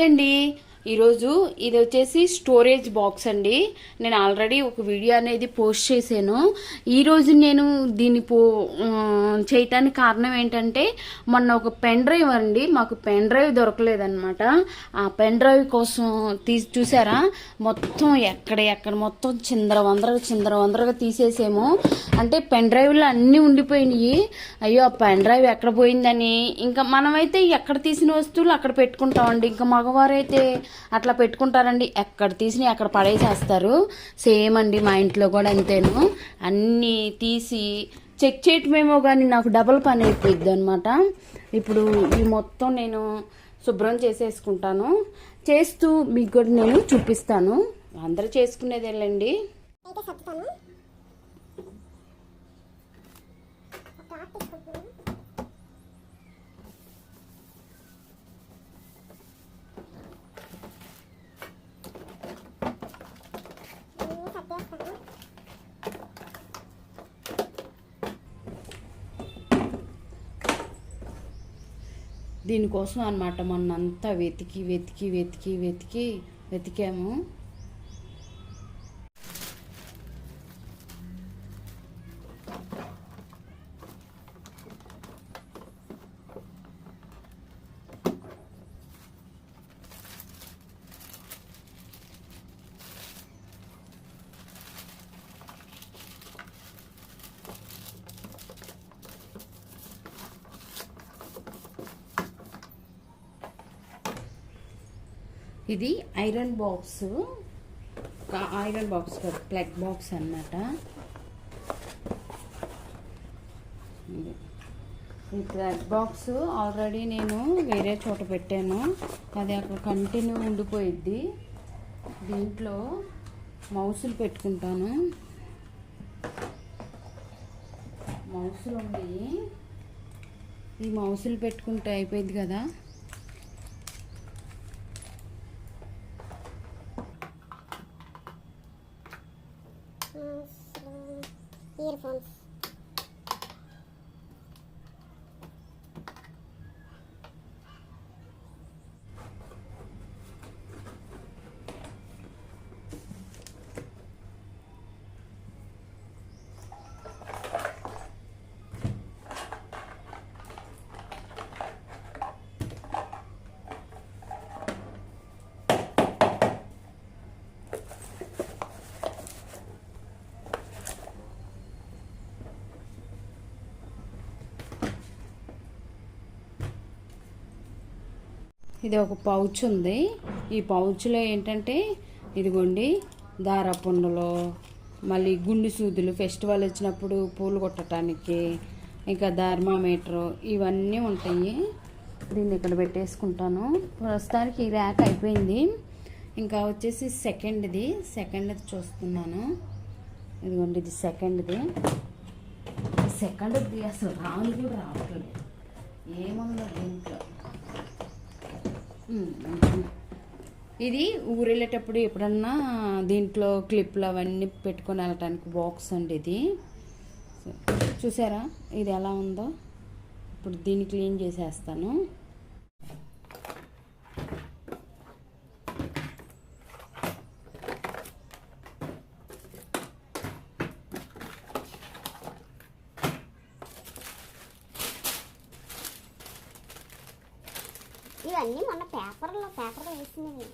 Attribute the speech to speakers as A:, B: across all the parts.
A: Hi అండి. ఈరోజు ఇది వచ్చేసి స్టోరేజ్ బాక్స్ అండి. నేను ఆల్రెడీ ఒక వీడియో అనేది పోస్ట్ చేశాను. ఈరోజు నేను దీన్ని పో చేయటానికి కారణం ఏంటంటే మొన్న ఒక పెన్ డ్రైవ్ అండి. మాకు పెన్ డ్రైవ్ దొరకలేదనమాట ఆ పెన్ డ్రైవ్ కోసం తీసి చూసారా? మొత్తం ఎక్కడ ఎక్కడ మొత్తం చిందర వందరగా చిందర వందరగా తీసేసాము. అంటే పెన్ డ్రైవ్లు అన్నీ ఉండిపోయినాయి. అయ్యో ఆ పెన్ డ్రైవ్ ఎక్కడ పోయిందని. ఇంకా మనమైతే ఎక్కడ తీసిన వస్తువులు అక్కడ పెట్టుకుంటామండి. ఇంకా మగవారైతే అట్లా పెట్టుకుంటారండి. ఎక్కడ తీసిన అక్కడ పడేసేస్తారు. సేమ్ అండి మా ఇంట్లో కూడా అంతేను. అన్నీ తీసి చెక్ చేయటమేమో కానీ నాకు డబల్ పని అయిపోయింది అనమాట ఇప్పుడు ఈ మొత్తం నేను శుభ్రం చేసేసుకుంటాను. చేస్తూ మీకు కూడా నేను చూపిస్తాను. అందరూ చేసుకునేదేలండి.
B: అయితే
A: దీనికోసం అనమాట మొన్నంతా వెతికి వెతికి వెతికి వెతికి వెతికాము. ఇది iron box iron box plug box అన్నమాట. ఈ ప్లగ్ బాక్స్ ఆల్రెడీ నేను వేరే చోట పెట్టాను. అది అక్కడ కంటిన్యూ ఉండిపోయిద్ది. దీంట్లో మౌసులు పెట్టుకుంటాను. మౌసులు ఉన్నాయి ఈ మౌసులు పెట్టుకుంటే అయిపోయింది కదా. ఇది ఒక పౌచ్ ఉంది. ఈ పౌచ్లో ఏంటంటే ఇదిగోండి దారపుండలు మళ్ళీ గుండు సూదులు ఫెస్టివల్ వచ్చినప్పుడు పూలు కొట్టడానికి ఇంకా థర్మామీటరు ఇవన్నీ ఉంటాయి. దీన్ని ఇక్కడ పెట్టేసుకుంటాను. ప్రస్తుతానికి ఈ ర్యాక్ అయిపోయింది. ఇంకా వచ్చేసి సెకండ్ది. సెకండ్ది చూస్తున్నాను. ఇదిగోండి ఇది సెకండ్ది. సెకండ్ది అసలు రాను కూడా రావట్లేదు. ఏముందో దీంట్లో. ఇది ఊరెళ్ళేటప్పుడు ఎప్పుడన్నా దీంట్లో క్లిప్లు అవన్నీ పెట్టుకొని వెళ్ళటానికి బాక్స్ అండి ఇది చూసారా? ఇది ఎలా ఉందో? ఇప్పుడు దీన్ని క్లీన్ చేసేస్తాను.
B: ఇవన్నీ మొన్న పేపర్లో పేపర్లో వేసినవి.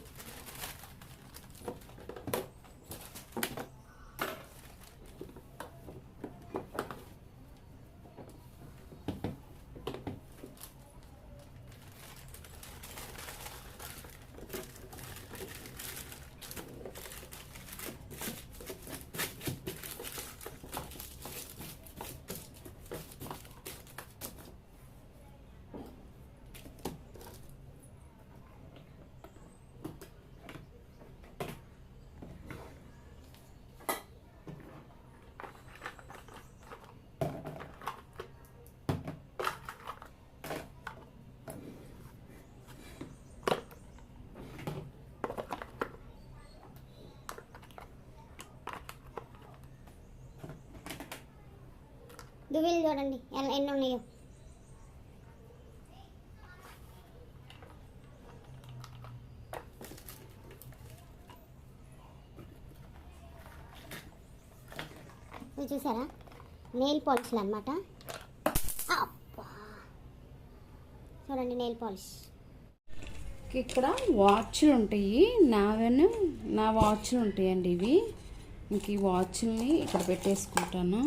B: దువ్విలు చూడండి. ఎన్ని ఉన్నాయో. ఇవి చూసారా? నెయిల్ పాలిష్లు అనమాట చూడండి నెయిల్ పాలిష్.
A: ఇక్కడ వాచ్లు ఉంటాయి. నావేను నా వాచ్లు ఉంటాయండి ఇవి. ఇంక ఈ వాచ్ని ఇక్కడ పెట్టేసుకుంటాను.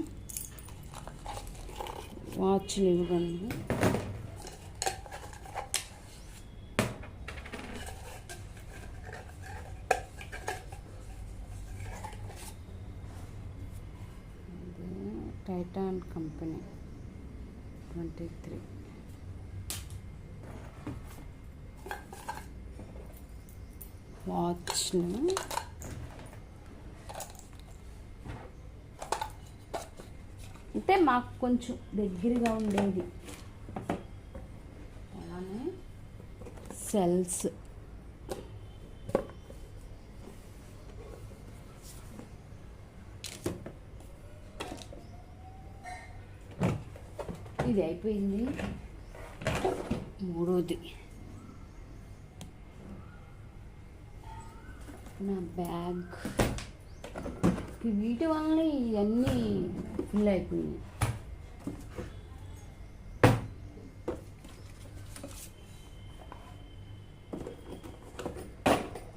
A: వాచ్ని ఇవ్వగలను. టైటాన్ కంపెనీ ట్వంటీ త్రీ వాచ్ను అంటే మాకు కొంచెం దగ్గరగా ఉండేది. అలానే సెల్స్. ఇది అయిపోయింది. మూడోది. నా బ్యాగ్. వీటి వల్ల ఇవన్నీ ఫుల్ అయిపోయినాయి.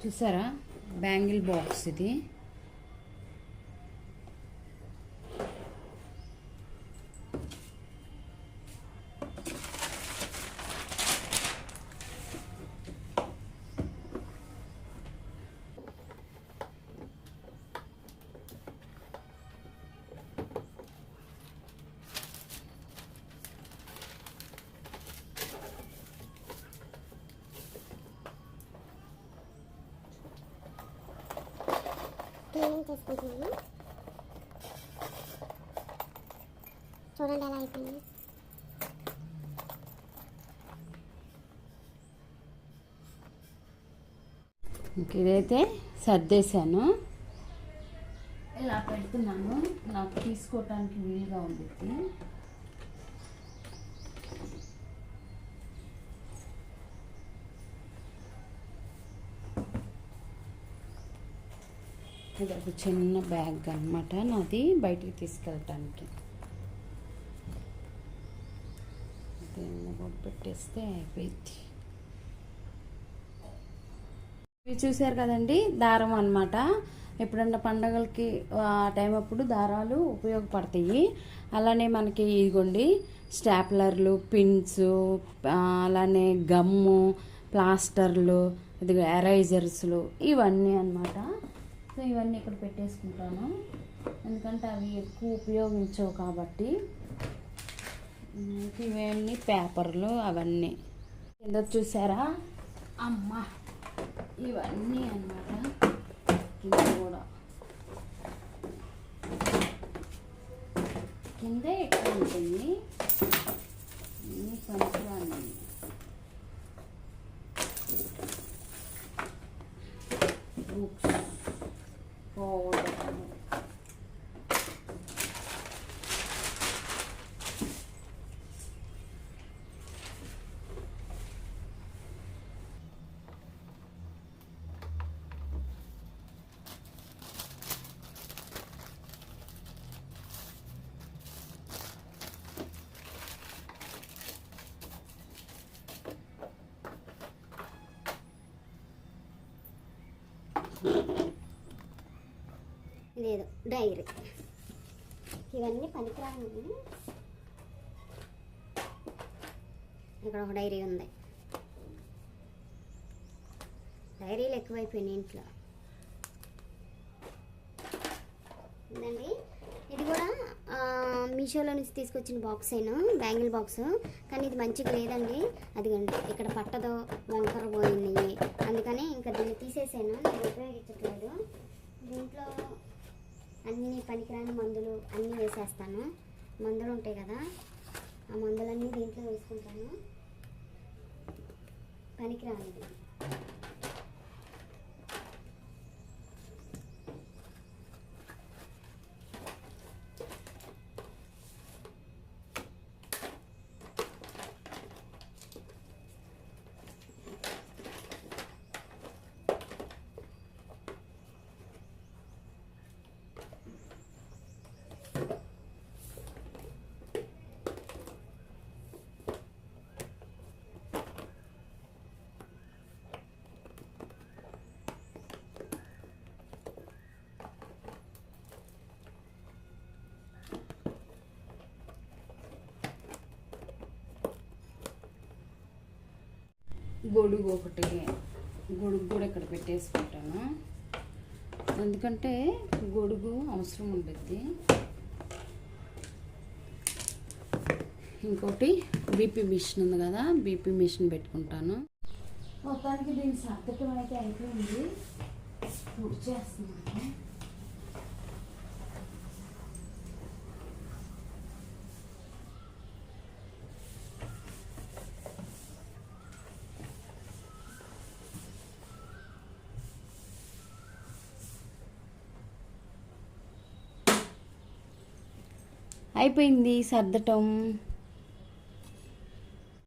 A: చూసారా? బ్యాంగిల్ బాక్స్ ఇది.
B: క్లీనింగ్ చేసుకుంటున్నాను చూడండి ఎలా అయిపోయింది?
A: ఇదైతే సర్దేశాను ఇలా పెడుతున్నాను. నాకు తీసుకోవటానికి వీలుగా ఉండిద్ది ఇది ఒక చిన్న బ్యాగ్ అన్నమాట. నాది బయటికి తీసుకెళ్ళటానికి. దీన్ని పెట్టేస్తే అయిపోయింది. ఇవి చూసారు కదండి దారం అన్నమాట. ఎప్పుడన్నా పండగలకి ఆ టైం అప్పుడు దారాలు ఉపయోగపడతాయి. అలానే మనకి ఇదిగోండి స్టాప్లర్లు పిన్స్ అలానే గమ్ము ప్లాస్టర్లు ఇది ఎరైజర్స్లు ఇవన్నీ అన్నమాట. సో ఇవన్నీ ఇక్కడ పెట్టేసుకుంటాను. ఎందుకంటే అవి ఎక్కువ ఉపయోగించవు కాబట్టి. ఇవన్నీ పేపర్లు అవన్నీ. కింద చూసారా? అమ్మ ఇవన్నీ అన్నమాట. కింద కూడా. కింద ఎక్కువ ఉంటుంది అన్ని పనికిరాని బుక్స్ పౌడర్
B: లేదు డైరీ. ఇవన్నీ పనికిరాని ఇక్కడ ఒక డైరీ ఉంది. డైరీలు ఎక్కువైపోయినాయి ఇంట్లో. ఉందండి ఇది కూడా మీషోలో నుంచి తీసుకొచ్చిన బాక్స్ అయినా బ్యాంగిల్ బాక్స్. కానీ ఇది మంచిగా లేదండి. అదిగండి ఇక్కడ పట్టదో వంకర పోయింది. అందుకని ఇంకా దీన్ని తీసేసాను. నేను ఉపయోగించట్లేదు. దీంట్లో అన్ని పనికిరాని మందులు అన్నీ వేసేస్తాను. మందులు ఉంటాయి కదా ఆ మందులన్నీ దీంట్లో వేసుకుంటాను. పనికిరానిది
A: గొడుగు ఒకటి గొడుగు కూడా ఇక్కడ పెట్టేసుకుంటాను. ఎందుకంటే గొడుగు అవసరం ఉంటుంది ఇంకోటి బీపీ మిషన్ ఉంది కదా బీపీ మిషన్ పెట్టుకుంటాను. మొత్తానికి దీని సర్దటం అయితే అయిపోయింది. పూర్తి చేస్తున్నాను. అయిపోయింది సర్దటం.